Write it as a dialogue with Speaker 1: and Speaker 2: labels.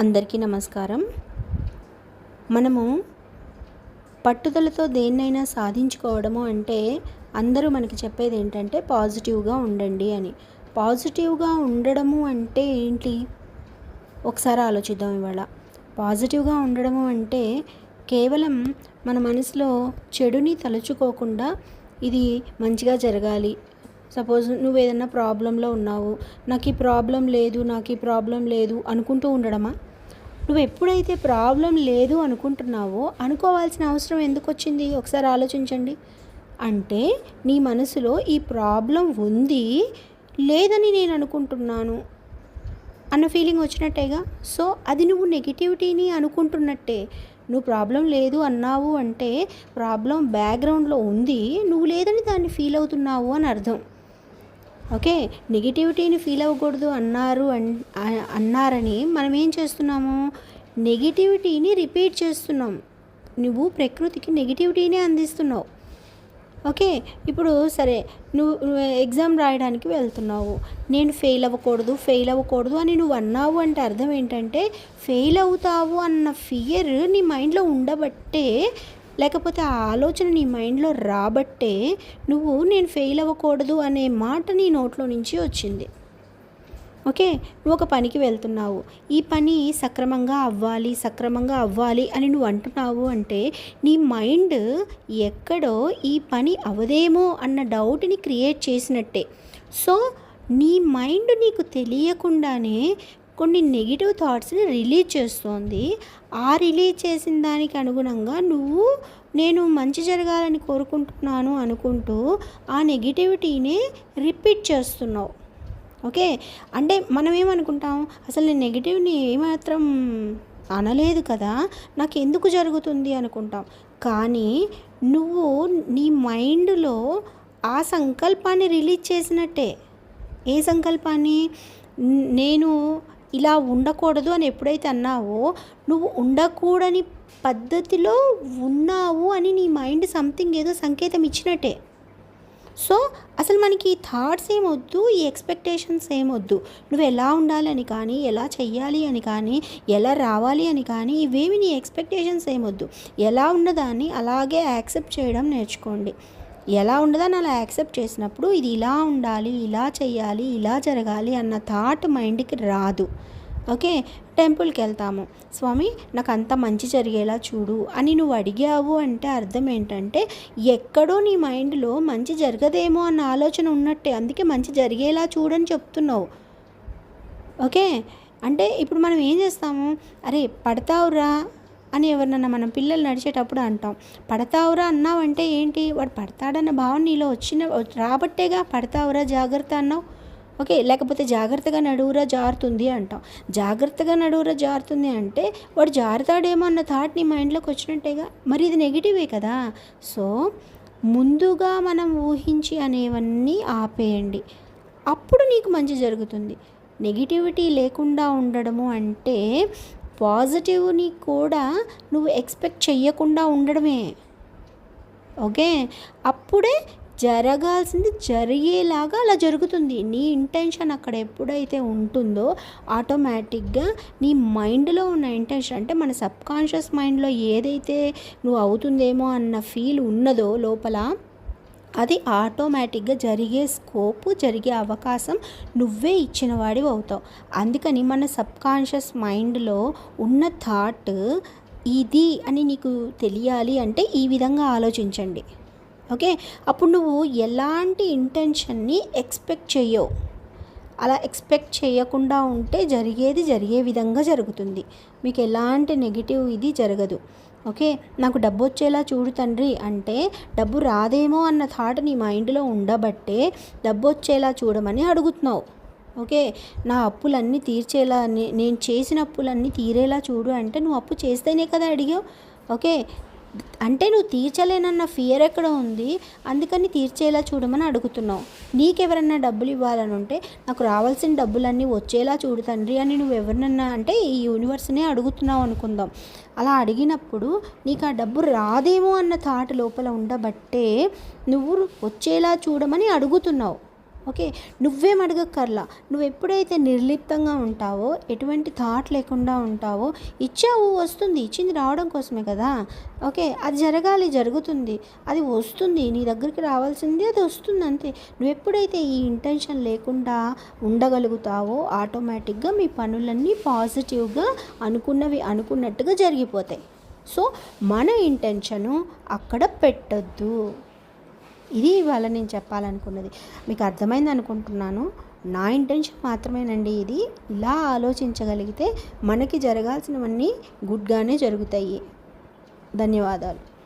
Speaker 1: అందరికీ నమస్కారం. మనము పట్టుదలతో దేన్నైనా సాధించుకోవడము అంటే అందరూ మనకి చెప్పేది ఏంటంటే పాజిటివ్గా ఉండండి అని. పాజిటివ్గా ఉండడము అంటే ఏంటి? ఒకసారి ఆలోచిద్దాం ఇవాళ. పాజిటివ్గా ఉండడము అంటే కేవలం మన మనసులో చెడుని తలుచుకోకుండా ఇది మంచిగా జరగాలి. సపోజ్ నువ్వు ఏదైనా ప్రాబ్లంలో ఉన్నావు నాకు ఈ ప్రాబ్లం లేదు నాకు ఈ ప్రాబ్లం లేదు అనుకుంటూ ఉండడమా? నువ్వు ఎప్పుడైతే ప్రాబ్లం లేదు అనుకుంటున్నావో అనుకోవాల్సిన అవసరం ఎందుకు వచ్చింది ఒకసారి ఆలోచించండి. అంటే నీ మనసులో ఈ ప్రాబ్లం ఉంది లేదని నేను అనుకుంటున్నాను అన్న ఫీలింగ్ వచ్చినట్టేగా? సో అది నువ్వు నెగిటివిటీని అనుకుంటున్నట్టే. నువ్వు ప్రాబ్లం లేదు అన్నావు అంటే ప్రాబ్లం బ్యాక్గ్రౌండ్లో ఉంది నువ్వు లేదని దాన్ని ఫీల్ అవుతున్నావు అని అర్థం. ఓకే నెగిటివిటీని ఫీల్ అవ్వకూడదు అన్నారు అన్ అన్నారని మనం ఏం చేస్తున్నాము? నెగిటివిటీని రిపీట్ చేస్తున్నాం. నువ్వు ప్రకృతికి నెగిటివిటీనే అందిస్తున్నావు. ఓకే ఇప్పుడు సరే నువ్వు నువ్వు ఎగ్జామ్ రాయడానికి వెళ్తున్నావు. నేను ఫెయిల్ అవ్వకూడదు ఫెయిల్ అవ్వకూడదు అని నువ్వు అన్నావు అంటే అర్థం ఏంటంటే ఫెయిల్ అవుతావు అన్న ఫియర్ నీ మైండ్లో ఉండబట్టే లేకపోతే ఆ ఆలోచన నీ మైండ్లో రాబట్టే నువ్వు నేను ఫెయిల్ అవ్వకూడదు అనే మాట నీ నోట్లో నుంచి వచ్చింది. ఓకే? నువ్వు ఒక పనికి వెళ్తున్నావు. ఈ పని సక్రమంగా అవ్వాలి సక్రమంగా అవ్వాలి అని నువ్వు అంటున్నావు అంటే నీ మైండ్ ఎక్కడో ఈ పని అవదేమో అన్న డౌట్ని క్రియేట్ చేసినట్టే. సో నీ మైండ్ నీకు తెలియకుండానే కొన్ని నెగిటివ్ థాట్స్ని రిలీజ్ చేస్తోంది. ఆ రిలీజ్ చేసిన దానికి అనుగుణంగా నువ్వు నేను మంచి జరగాలని కోరుకుంటున్నాను అనుకుంటూ ఆ నెగిటివిటీని రిపీట్ చేస్తున్నావు. ఓకే? అంటే మనం ఏమనుకుంటాం? అసలు నేను నెగిటివ్ని ఏమాత్రం అనలేదు కదా నాకు ఎందుకు జరుగుతుంది అనుకుంటాం. కానీ నువ్వు నీ మైండ్లో ఆ సంకల్పాన్ని రిలీజ్ చేసినట్టే. ఏ సంకల్పాన్ని? నేను ఇలా ఉండకూడదు అని ఎప్పుడైతే అన్నావో నువ్వు ఉండకూడని పద్ధతిలో ఉన్నావు అని నీ మైండ్ సంథింగ్ ఏదో సంకేతం ఇచ్చినట్టే. సో అసలు మనకి ఈ థాట్స్ ఏమొద్దు ఈ ఎక్స్పెక్టేషన్స్ ఏమొద్దు నువ్వు ఎలా ఉండాలి అని కానీ ఎలా చెయ్యాలి అని కానీ ఎలా రావాలి అని కానీ ఇవేమి నీ ఎక్స్పెక్టేషన్స్ ఏమొద్దు ఎలా ఉన్నదాన్ని అలాగే యాక్సెప్ట్ చేయడం నేర్చుకోండి. ఎలా ఉండదని అలా యాక్సెప్ట్ చేసినప్పుడు ఇది ఇలా ఉండాలి ఇలా చేయాలి ఇలా జరగాలి అన్న థాట్ మైండ్కి రాదు. ఓకే? టెంపుల్కి వెళ్తాము. స్వామి నాకు అంత మంచి జరిగేలా చూడు అని నువ్వు అడిగావు అంటే అర్థం ఏంటంటే ఎక్కడో నీ మైండ్లో మంచి జరగదేమో అన్న ఆలోచన ఉన్నట్టే అందుకే మంచి జరిగేలా చూడని చెప్తున్నావు. ఓకే? అంటే ఇప్పుడు మనం ఏం చేస్తాము? అరే పడతావురా అని ఎవరినన్నా మనం పిల్లలు నడిచేటప్పుడు అంటాం. పడతావురా అన్నావంటే ఏంటి? వాడు పడతాడన్న భావన నీలో వచ్చిన రాబట్టేగా పడతావురా జాగ్రత్త అన్నావు? ఓకే లేకపోతే జాగ్రత్తగా నడువురా జారుతుంది అంటాం. జాగ్రత్తగా నడువురా జారుతుంది అంటే వాడు జారుతాడేమో అన్న థాట్ నీ మైండ్లోకి వచ్చినట్టేగా? మరి ఇది నెగిటివే కదా? సో ముందుగా మనం ఊహించి అనేవన్నీ ఆపేయండి. అప్పుడు నీకు మంచి జరుగుతుంది. నెగిటివిటీ లేకుండా ఉండడము అంటే పాజిటివ్ని కూడా నువ్వు ఎక్స్పెక్ట్ చెయ్యకుండా ఉండడమే. ఓకే? అప్పుడే జరగాల్సింది జరిగేలాగా అలా జరుగుతుంది. నీ ఇంటెన్షన్ అక్కడ ఎప్పుడైతే ఉంటుందో ఆటోమేటిక్గా నీ మైండ్లో ఉన్న ఇంటెన్షన్ అంటే మన సబ్కాన్షియస్ మైండ్లో ఏదైతే నువ్వు అవుతుందేమో అన్న ఫీల్ ఉన్నదో లోపల అది ఆటోమేటిక్గా జరిగే స్కోపు జరిగే అవకాశం నువ్వే ఇచ్చిన వాడివి అవుతావు. అందుకని మన సబ్కాన్షియస్ మైండ్లో ఉన్న థాట్ ఇది అని నీకు తెలియాలి అంటే ఈ విధంగా ఆలోచించండి. ఓకే? అప్పుడు నువ్వు ఎలాంటి ఇంటెన్షన్ని ఎక్స్పెక్ట్ చేయవు అలా ఎక్స్పెక్ట్ చేయకుండా ఉంటే జరిగేది జరిగే విధంగా జరుగుతుంది. మీకు ఎలాంటి నెగిటివ్ ఇది జరగదు. ఓకే? నాకు డబ్బు వచ్చేలా చూడు తండ్రి. అంటే డబ్బు రాదేమో అన్న థాట్ నీ మైండ్లో ఉండబట్టే డబ్బు వచ్చేలా చూడమని అడుగుతున్నావు. ఓకే? నా అప్పులన్నీ తీర్చేలా నేను చేసిన అప్పులన్నీ తీరేలా చూడు. అంటే నువ్వు అప్పు చేస్తేనే కదా అడిగావు. ఓకే? అంటే నువ్వు తీర్చలేనన్న ఫియర్ ఎక్కడ ఉంది? అందుకని తీర్చేలా చూడమని అడుగుతున్నావు. నీకెవరన్నా డబ్బులు ఇవ్వాలని ఉంటే నాకు రావాల్సిన డబ్బులన్నీ వచ్చేలా చూడు తండ్రి అని నువ్వు ఎవరినన్నా అంటే ఈ యూనివర్స్నే అడుగుతున్నావు అనుకుందాం. అలా అడిగినప్పుడు నీకు ఆ డబ్బు రాదేమో అన్న థాట్ లోపల ఉండబట్టే నువ్వు వచ్చేలా చూడమని అడుగుతున్నావు. ఓకే నువ్వేం అడగక్కర్లా నువ్వు ఎప్పుడైతే నిర్లిప్తంగా ఉంటావో ఎటువంటి థాట్ లేకుండా ఉంటావో ఇచ్చావు వస్తుంది. ఇచ్చింది రావడం కోసమే కదా. ఓకే అది జరగాలి జరుగుతుంది. అది వస్తుంది నీ దగ్గరికి రావాల్సింది అది వస్తుంది అంతే. నువ్వు ఎప్పుడైతే ఈ ఇంటెన్షన్ లేకుండా ఉండగలుగుతావో ఆటోమేటిక్గా మీ పనులన్నీ పాజిటివ్గా అనుకున్నవి అనుకున్నట్టుగా జరిగిపోతాయి. సో మన ఇంటెన్షను అక్కడ పెట్టొద్దు. ఇది ఇవాళ నేను చెప్పాలనుకున్నది. మీకు అర్థమైంది అనుకుంటున్నాను. నా ఇంటెన్షన్ మాత్రమేనండి ఇది. ఇలా ఆలోచించగలిగితే మనకి జరగాల్సినవన్నీ గుడ్గానే జరుగుతాయి. ధన్యవాదాలు.